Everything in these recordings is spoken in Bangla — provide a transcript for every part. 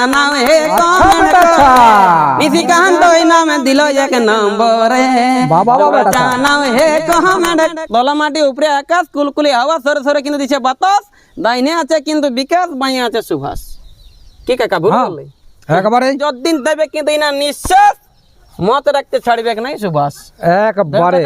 হে আচ্ছা। নিশিকান্ত ওই নামে দিল এক নম্বরে। বাবা, বাবা, তোমরা এটা তো। জানাও হে কমেন্ট দলা মাটি উপরে আকাশ কুলকুলি হাওয়া সরে সরে কিন্তু দিছে বাতাস। ডাইনে আছে কিন্তু বিকাশ বাইরে আছে সুভাষ। কি কাকা ভুল হ্যাঁ। বললি? একবারে। যতদিন দেবে কিন্তু ইনা নিঃশ্বাস মত রাখতে ছাড়বে নাই সুভাষ? একবারে।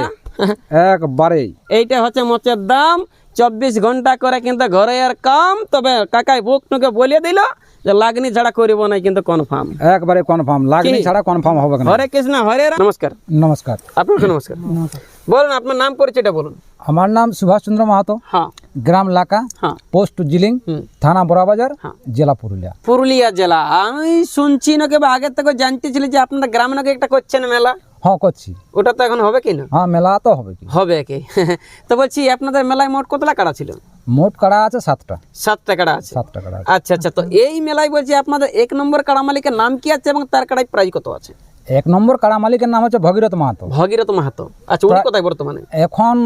একবারে। এইটা হচ্ছে মোচের দাম। চব্বিশ ঘণ্টা করে কিন্তু ঘরে আর কাম তবে কাকাই বুক টুকে বলে দিল যে লাগনি ছাড়া করিব না কিন্তু কনফার্ম একবারে কনফার্ম লাগনি ছাড়া কনফার্ম হবে না হরে কৃষ্ণ হরে রাম। নমস্কার। নমস্কার। আপনাকে নমস্কার। বলুন আপনার নাম পরিচয়টা বলুন। আমার নাম সুভাষ চন্দ্র মাহাতো। হ্যাঁ। গ্রাম লাকা হ্যাঁ। পোস্ট জিলিং হুম। থানা বড়াবাজার হ্যাঁ। জেলা পুরুলিয়া। পুরুলিয়া জেলা। আমি শুনছি না কেবে আগে থেকে জানতেছিলি যে আপনারা গ্রামে নাকি একটা করছেন মেলা? হ্যাঁ করছি। ওটা তো এখন হবে কি না? হ্যাঁ মেলা তো হবে কি? হবে কি? তো বলছি আপনাদের মেলায় মোট কতটা কাড়া ছিল? মোট কাড়া আছে সাতটা। সাতটা কাড়া আছে? সাতটা কাড়া আচ্ছা আচ্ছা তো এই মেলায় বলছি আপনাদের এক নম্বর কাড়া মালিকের নাম কি আছে এবং তার কাড়ায় প্রাইস কত আছে? এক নম্বর কাড়া মালিকের নাম হচ্ছে ভগীরথ মাহাতো। ভগীরথ মাহাতো। আচ্ছা উনি কোথায় বর্তমানে? এখন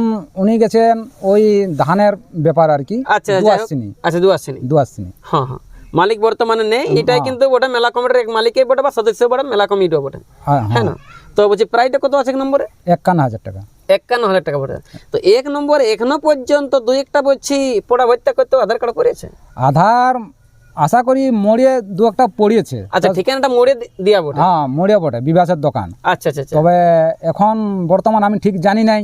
উনি গেছেন ওই ধানের ব্যাপার আর কি আচ্ছা যাই আচ্ছা দু আসছেনি দুয়াশিনী হ্যাঁ হ্যাঁ। মালিক বর্তমানে নেই এটাই কিন্তু ওটা মেলা কমিটির এক মালিকই বটে বা সদস্য বটে মেলা কমিটিও বটে। হ্যাঁ হ্যাঁ। হ্যাঁ না? তো বলছি প্রাইসটা কত আছে এক নম্বরে? একান্ন হাজার টাকা। একান্ন হাজার টাকা বটে তো এক নম্বরে এখনও পর্যন্ত দুই একটা বলছি পড়া ভর্তা করতে আধার কার্ড করেছে আধার আশা করি মরিয়ে দু একটা পড়িয়েছে। আচ্ছা ঠিকানাটা মোড়ে দি- দিয়া বটে। হ্যাঁ মরিয়া বটে বিবাসের দোকান। আচ্ছা আচ্ছা আচ্ছা। তবে এখন বর্তমান আমি ঠিক জানি নাই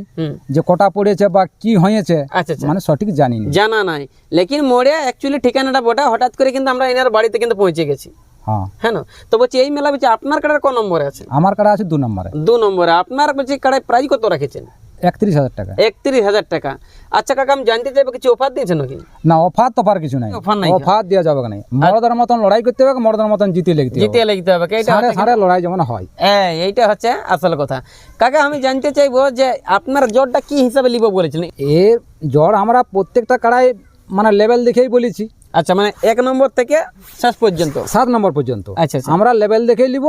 যে কটা পড়েছে বা কি হয়েছে আচ্ছা আচ্ছা। মানে সঠিক জানি না জানা নাই। লেকিন মোড়ে অ্যাকচুয়ালি ঠিকানাটা বটা হঠাৎ করে কিন্তু আমরা এনার বাড়িতে কিন্তু পৌঁছে গেছি। হ্যাঁ। হ্যাঁ না? তো বলছি এই মেলা বলছি আপনার কার্ডের কোন নম্বরে আছে? আমার কাড়া আছে দু নম্বরে। দু নম্বরে। আপনার বলছি কার্ডের প্রাইস কত রেখেছেন? একত্রিশ হাজার টাকা। একত্রিশ হাজার টাকা। আচ্ছা কাকা আমি জানতে চাইব কিছু অফার দিয়েছেন নাকি? না অফার কিছু নাই। অফার নাই অফার দেওয়া যাবে না মরদের মতন লড়াই করতে হবে মরদের মতন জিতে লিখতে জিতিয়ে লিখতে হবে। এইটা সাড়ে সাড়ে লড়াই যেমন হয়। হ্যাঁ এইটা হচ্ছে আসল কথা। কাকা আমি জানতে চাইব যে আপনার জ্বরটা কি হিসাবে লিব বলেছিলেন? এর জ্বর আমরা প্রত্যেকটা কাড়াই মানে লেভেল দেখেই বলেছি। আচ্ছা মানে এক নম্বর থেকে শেষ পর্যন্ত? সাত নম্বর পর্যন্ত। আচ্ছা আচ্ছা। আমরা লেভেল দেখেই নিব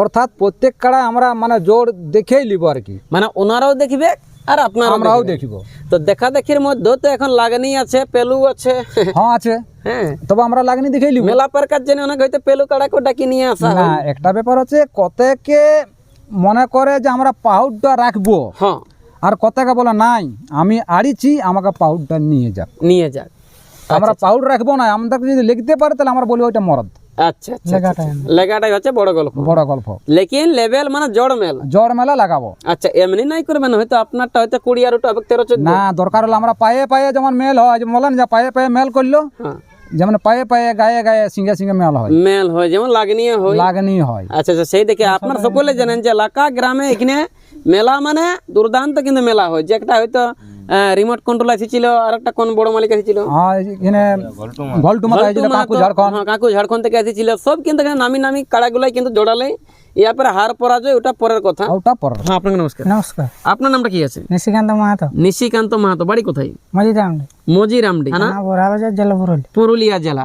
অর্থাৎ প্রত্যেক কাড়াই আমরা মানে জোর দেখেই নিব আর কি। মানে ওনারাও দেখবে আর আপনার আমরাও দেখবে। তো দেখা দেখির মধ্যে তো এখন লাগনি আছে পেলু আছে। হ্যাঁ আছে। হ্যাঁ। তবে আমরা লাগনি দেখেই নিব। মেলা পার্কার জন্য অনেক হয়তো পেলু কাড়া কাড়াকে ডাকি নিয়ে আসা না একটা ব্যাপার হচ্ছে কতকে মনে করে যে আমরা পাউডটা রাখব? হ্যাঁ। আর কতকে বলা নাই আমি আড়িছি আমাকে পাউডটা নিয়ে যাক নিয়ে যাক আমরা পাউড রাখব না আমাদেরকে যদি লিখতে পারে তাহলে আমরা বলব ওইটা মরদ। আচ্ছা আচ্ছা আচ্ছা, আচ্ছা। লেগাটাই হচ্ছে বড় গল্প। বড় গল্প। লেকিন লেভেল মানে জড় মেল। জ্বর মেলা লাগাবো। আচ্ছা এমনি নাই করবেন হয়তো আপনারটা হয়তো কুড়ি আর ওটা তেরো চোদ্দ। না দরকার হলে আমরা পায়ে পায়ে যেমন মেল হয় যে বলেন যে পায়ে পায়ে মেল করল হ্যাঁ। যেমন পায়ে পায়ে গায়ে গায়ে সিঙ্গে সিঙ্গে মেল হয়। মেল হয় যেমন লাগনিয়ে হয়। লাগনি হয়। আচ্ছা আচ্ছা সেই দেখে আপনার সকলে জানেন যে লাকা গ্রামে এখানে মেলা মানে দুর্দান্ত কিন্তু মেলা হয়। যে একটা হয়তো রিমোট কন্ট্রোল এসেছিল আর একটা কোন বড় মালিক এসেছিল? এখানে মাথা কাকু ঝাড়খণ্ড। হ্যাঁ, কাকু ঝাড়খণ্ড থেকে এসেছিল। সব কিন্তু এখানে নামি নামি কাড়াগুলাই কিন্তু জোড়ালে হার পরাজয় ওটা পরের কথা। ওটা পর হ্যাঁ আপনাকে নমস্কার। নমস্কার। আপনার নামটা কি আছে? নিশিকান্ত মাহাতো। নিশিকান্ত মাহাতো বাড়ি কোথায়? মজিরামডি। বড়াবাজার জেলা পুরুলি পুরুলিয়া জেলা।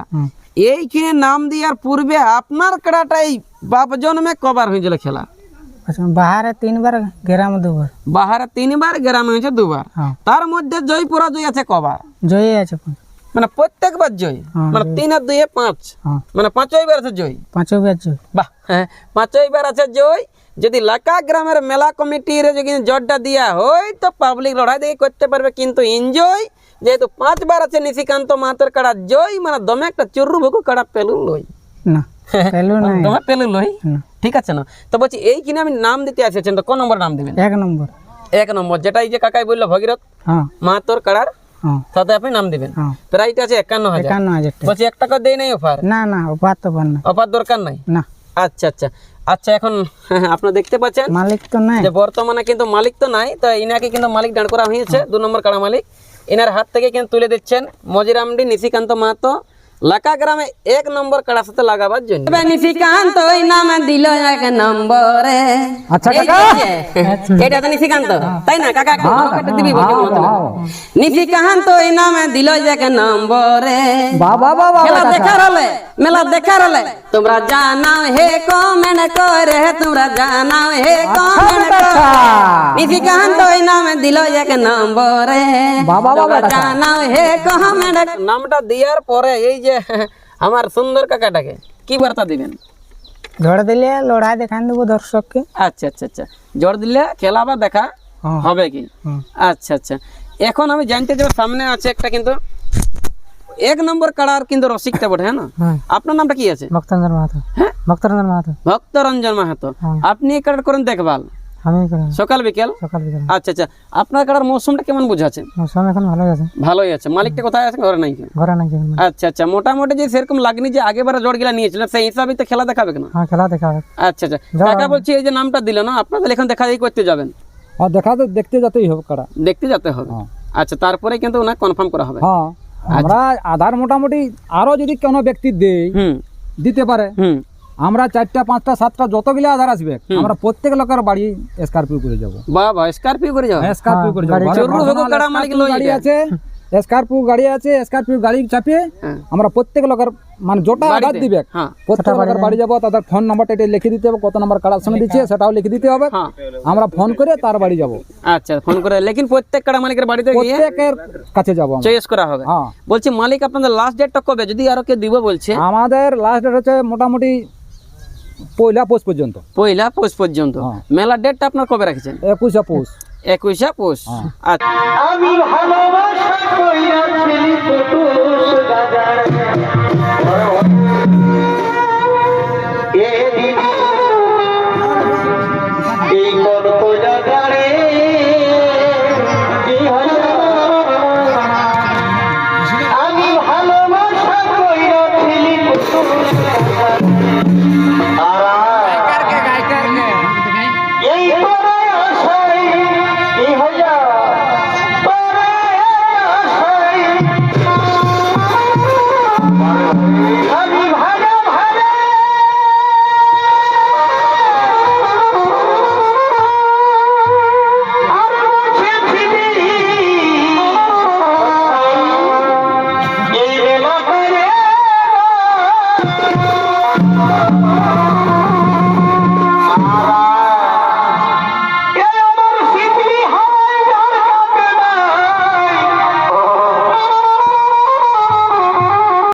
এইখানে নাম দেওয়ার পূর্বে আপনার কাড়াটাই বাপ জন্মে কবার হয়েছিল খেলা? আচ্ছা, বাহারে তিনবার গ্রাম দুবার। বাহারে তিনবার গ্রামে হয়েছে দুবার। হ্যাঁ। তার মধ্যে জয় পরাজয় আছে কবার? জয় আছে। মানে প্রত্যেকবার জয়। হ্যাঁ, মানে তিন আর দুই পাঁচ। হ্যাঁ। মানে পাঁচই বার আছে জয়। পাঁচও বার জয়। বাহ হ্যাঁ পাঁচই বার আছে জয়। যদি লাকা গ্রামের মেলা কমিটির যদি জটটা দিয়া হয় তো পাবলিক লড়াই দিয়ে করতে পারবে কিন্তু এনজয় যেহেতু পাঁচবার আছে নিশিকান্ত মাহাতর কাড়া জয় মানে দমে একটা চুরু ভুকু কাড়া পেলু লই। না পেলু নাই। দমে পেলু লই। ঠিক আছে না? তো বলছি এইখানে আমি নাম দিতে আসেছেন তো কোন নম্বর নাম দিবেন? এক নম্বর। এক নম্বর যেটা এই যে কাকাই বলল ভগীরথ হ্যাঁ। মাহাতর কাড়ার হ্যাঁ সাথে আপনি নাম দিবেন। হ্যাঁ। প্রাইস আছে একান্ন হাজার। একান্ন হাজার বলছি এক টাকা দেয় নাই অফার? না না অফার তো না। অফার দরকার নাই? না। আচ্ছা আচ্ছা। আচ্ছা এখন আপনারা দেখতে পাচ্ছেন মালিক তো নাই। যে বর্তমানে কিন্তু মালিক তো নাই তো ইনাকে কিন্তু মালিক দাঁড় করা হয়েছে দু নম্বর কাড়া মালিক। এনার হাত থেকে কিন্তু তুলে দিচ্ছেন মজিরামডি নিশিকান্ত মাহাতো লাকা গ্রামে এক নম্বর কাড়ার সাথে লাগাবার জন্য নিশিকান্ত ওই নামে দিল এক নম্বরে আচ্ছা কাকা যে, এটা তো নিশিকান্ত তাই না কাকা একটা দিবি। নিশিকান্ত ওই নামে দিল এক নম্বরে বাবা বাবা মেলা দেখার হলে মেলা দেখার তোমরা জানাও হে কমেন্ট করে তোমরা জানাও হে কমেন্ট করে। নিশিকান্ত ওই নামে দিল এক নম্বরে। বাবা, বাবা, জানাও হে কমেন্ট নামটা দেওয়ার পরে এই যে আমার সুন্দর কাকাটাকে কি বার্তা দিবেন? ঝড় দিলে লড়াই দেখান দেবো দর্শককে। আচ্ছা আচ্ছা আচ্ছা। জ্বর দিলে খেলা বা দেখা হ্যাঁ। হবে কি? আচ্ছা আচ্ছা। এখন আমি জানতে চাই সামনে আছে একটা কিন্তু এক নম্বর কাড়ার কিন্তু রসিকটা বটে হ্যাঁ না? হ্যাঁ। আপনার নামটা কি আছে? ভক্তরঞ্জন মাহাতো। হ্যাঁ? ভক্তরঞ্জন মাহাতো। ভক্তরঞ্জন মাহাতো। হ্যাঁ। আপনি এই কাড়ার করেন দেখভাল? সকাল বিকেল? সকাল বিকাল। আচ্ছা আচ্ছা। আপনার কাড়ার মৌসুমটা কেমন বুঝাচ্ছে? মৌসুম এখন ভালোই আছে। ভালোই আছে। মালিকটা কোথায় আছে? ঘরে নাই? ঘরে নাই আচ্ছা আচ্ছা। মোটামুটি যে সেরকম লাগনি যে আগেবারে জোর গিলা নিয়েছিল সেই হিসাবে তো খেলা দেখাবে না হ্যাঁ খেলা দেখা হবে আচ্ছা। আচ্ছা কাকা বলছি এই যে নামটা দিল না আপনাদের এখন দেখা দেখি করতে যাবেন। আর দেখা তো দেখতে যেতেই হবে কাড়া। দেখতে যেতে হবে। হ্যাঁ। আচ্ছা তারপরে কিন্তু ওনাকে কনফার্ম করা হবে। হ্যাঁ। আমরা আধার মোটামুটি আরও যদি কোনো ব্যক্তি দেই দিতে পারে। আমরা চারটা পাঁচটা সাতটা যতগুলো আধার আসবে আমরা প্রত্যেক লোকের বাড়ি স্করপিও করে যাব। বাবা স্করপিও করে যাও স্করপিও করে যাব। গাড়ি লই গাড়ি। আছে স্করপিও গাড়ি আছে স্করপিও গাড়ি চাপিয়ে হ্যাঁ। আমরা প্রত্যেক লোকের মানে যটা আধার দিবে হ্যাঁ। প্রত্যেক লোকের বাড়ি যাব তাদের ফোন নাম্বারটা এটা লিখে দিতে হবে কত নাম্বার কাড়ার সঙ্গে দিচ্ছে সেটাও লিখে দিতে হবে। হ্যাঁ। আমরা ফোন করে তার বাড়ি যাব। আচ্ছা ফোন করে। লেকিন প্রত্যেক কাড়া মালিকের বাড়িতে গিয়ে প্রত্যেকের কাছে যাব আমরা। চয়েস করা হবে। হ্যাঁ। বলছি মালিক আপনাদের লাস্ট ডেটটা কবে? যদি আরও কেউ দিব বলছে। আমাদের লাস্ট ডেট হচ্ছে মোটামুটি পয়লা পৌষ পর্যন্ত। পয়লা পৌষ পর্যন্ত। হ্যাঁ। মেলার ডেটটা আপনার কবে রাখছেন? একুশে পৌষ। একুশে পৌষ। আচ্ছা। আমি ভালোবাসা কইরা গাজার